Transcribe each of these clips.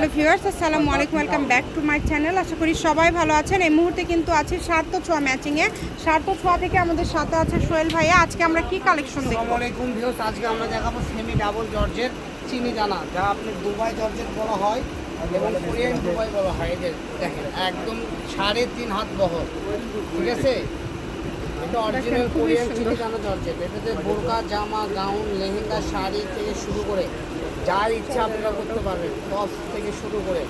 Hello viewers, আসসালামু আলাইকুম, welcome back to my channel. আশা করি সবাই ভালো আছেন। এই মুহূর্তে কিন্তু আছে সার্থ ছোঁয়া ম্যাচিংয়ে সার্থ ছোঁয়া থেকে আমাদের সাথে আছে সোহেল ভাইয়া। আজকে আমরা কি কালেকশন দেখব? আসসালামু আলাইকুম ভিউস আজকে আমরা দেখাবো সেমি ডাবল জর্জের চিনি দানা, যা আপনি দুবাই জর্জেট বলা হয় এবং কোরিয়ান দুবাই বলা হয়। এদের দেখেন, একদম সাড়ে তিন হাত বহর, ঠিক আছে? খুবই সুন্দর। এটাতে বোরকা জামা গাউন লেহেঙ্গা শাড়ি থেকে শুরু করে যার ইচ্ছা আপনারা করতে পারবেন টপ থেকে শুরু করে।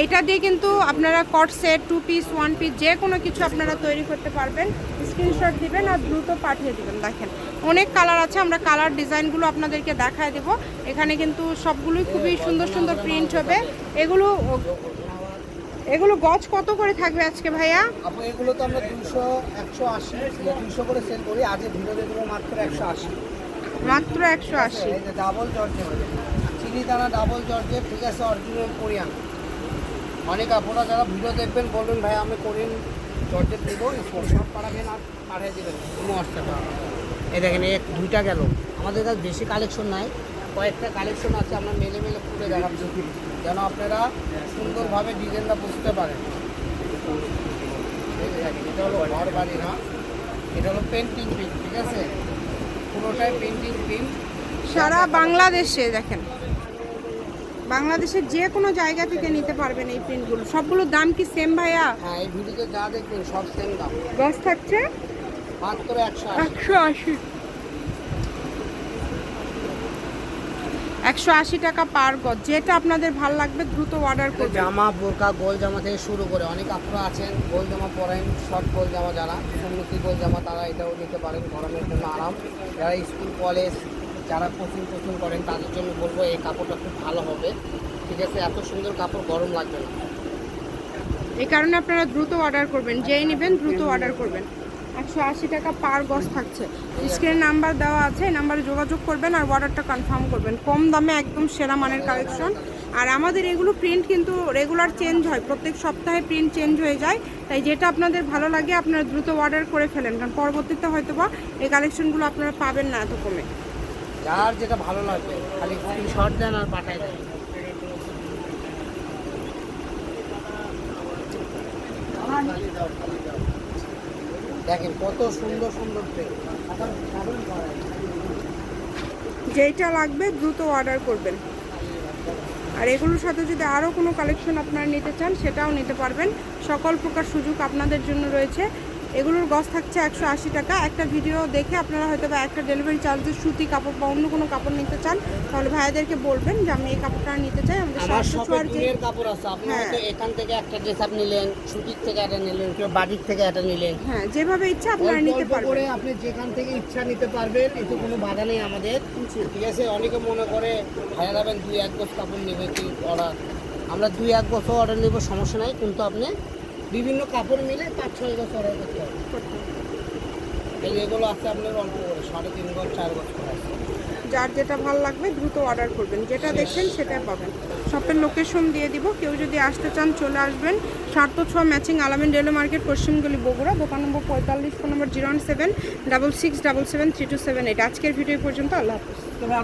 এইটা দিয়ে কিন্তু আপনারা কট set two piece one piece যে কোনো কিছু আপনারা তৈরি করতে পারবেন। স্ক্রিনশট দিবেন আর দ্রুত পাঠিয়ে দিবেন। দেখেন অনেক কালার আছে। আমরা কালার ডিজাইনগুলো আপনাদেরকে দেখায় দেব। এখানে কিন্তু সবগুলোই খুবই সুন্দর সুন্দর প্রিন্ট হবে। এগুলো এগুলো গজ কত করে থাকবে আজকে ভাইয়া? আপু এগুলো তো আমরা দুশো একশো আশি দুশো করে সেল করি। আজ ভিডিও দেবো মাত্র একশো আশি। মাত্র একশো আশি। এই যে ডাবল জর্জেট চিনি দানা ডাবল জর্জে ঠিক আছে অরিজিনাল কোরিয়ান। অনেক আপনারা যারা ভিডিও দেখবেন বলবেন ভাই আমি কোরিয়ান জর্জেট দেব স্পর্শন পাঠাবেন আর পাঠিয়ে দেবেন। কোনো অসুবিধা এই দেখেন এক দুইটা গেল। আমাদের কাছে বেশি কালেকশন নাই। কয়েকটা কালেকশন আছে আমরা মেলে মেলে খুলে দেখাচ্ছি। যেন আপনারা সুন্দরভাবে ডিজাইনটা বুঝতে পারেন। এটা হলো ঘর বাড়ি না? এটা হলো পেন্টিং প্রিন্ট ঠিক আছে? পুরোটাই পেন্টিং প্রিন্ট সারা বাংলাদেশে দেখেন। বাংলাদেশের যে কোনো জায়গা থেকে নিতে পারবেন এই প্রিন্টগুলো সবগুলোর দাম কি সেম ভাইয়া? হ্যাঁ এই ভিডিওতে যা দেখবেন সব সেম দাম। গজ থাকছে? মাত্র একশো একশো আশি। একশো আশি টাকা পার গজ। যেটা আপনাদের ভালো লাগবে দ্রুত অর্ডার করবেন। জামা বোরকা গোল জামা থেকে শুরু করে অনেক আপনারা আছেন গোল জামা পরেন শর্ট গোল জামা যারা সুন্নতি গোল জামা তারা এটাও নিতে পারেন গরমের জন্য আরাম। যারা স্কুল কলেজ যারা কোচিং কোচিং করেন তাদের জন্য বলব এই কাপড়টা খুব ভালো হবে। ঠিক আছে এত সুন্দর কাপড় গরম লাগবে না। এই কারণে আপনারা দ্রুত অর্ডার করবেন যেই নেবেন দ্রুত অর্ডার করবেন। একশো আশি টাকা পার গজ থাকছে। স্ক্রিন নাম্বার দেওয়া আছে এই নাম্বারে যোগাযোগ করবেন আর অর্ডারটা কনফার্ম করবেন। কম দামে একদম সেরা মানের কালেকশন আর আমাদের এগুলো প্রিন্ট কিন্তু রেগুলার চেঞ্জ হয়। প্রত্যেক সপ্তাহে প্রিন্ট চেঞ্জ হয়ে যায়। তাই যেটা আপনাদের ভালো লাগে আপনারা দ্রুত অর্ডার করে ফেলেন। কারণ পরবর্তীতে হয়তো বা এই কালেকশনগুলো আপনারা পাবেন না এত কমে। যার যেটা ভালো লাগবে খালি স্ক্রিনশট দেন আর পাঠাই দেন। দেখেন কত সুন্দর সুন্দর যেটা লাগবে দ্রুত অর্ডার করবেন। আর এগুলোর সাথে যদি আরও কোনো কালেকশন আপনারা নিতে চান, সেটাও নিতে পারবেন। সকল প্রকার সুযোগ আপনাদের জন্য রয়েছে। এগুলোর গজ থাকছে একশো আশি টাকা। একটা ভিডিও দেখে আপনারা হয়তো বা একটা ডেলিভারি চার্জের সুতি কাপড় বা অন্য কোনো কাপড় নিতে চান তাহলে ভাইয়াদেরকে বলবেন যে আমি এই কাপড়টা নিতে চাই। আমাদের আমার সাতশো শপে ছোঁয়ার যে কাপড় আছে। আপনি হ্যাঁ। হয়তো এখান থেকে একটা ড্রেস আপ নিলেন ছুটির থেকে একটা নিলেন কেউ বাড়ির থেকে একটা নিলেন। হ্যাঁ যেভাবে ইচ্ছা আপনারা নিতে পারবেন। আপনি যেখান থেকে ইচ্ছা নিতে পারবেন এতে কোনো বাধা নেই আমাদের। ঠিক আছে? অনেকে মনে করে ভাইয়া যাবেন দুই এক বছর কাপড় নেবে কি অর্ডার? আমরা দুই এক বছর অর্ডার নেব সমস্যা নাই কিন্তু আপনি বিভিন্ন কাপড় মিলে পাঁচ ছয় বছর অর্ডার করতে হবে এই এগুলো আছে আপনার অল্প করে সাড়ে তিন বছর চার বছর আছে। যার যেটা ভালো লাগবে দ্রুত অর্ডার করবেন। যেটা দেখছেন সেটাই পাবেন। শপের লোকেশন দিয়ে দিব। কেউ যদি আসতে চান চলে আসবেন। সার্থ ছ ম্যাচিং আলামিন রেলওয়ে মার্কেট পশ্চিমগুলি বগুড়া। দোকান নম্বর পঁয়তাল্লিশ phone number zero one seven double six double seven three two seven. Eight আজকের ভিডিও পর্যন্ত। আল্লাহ হাফিজ।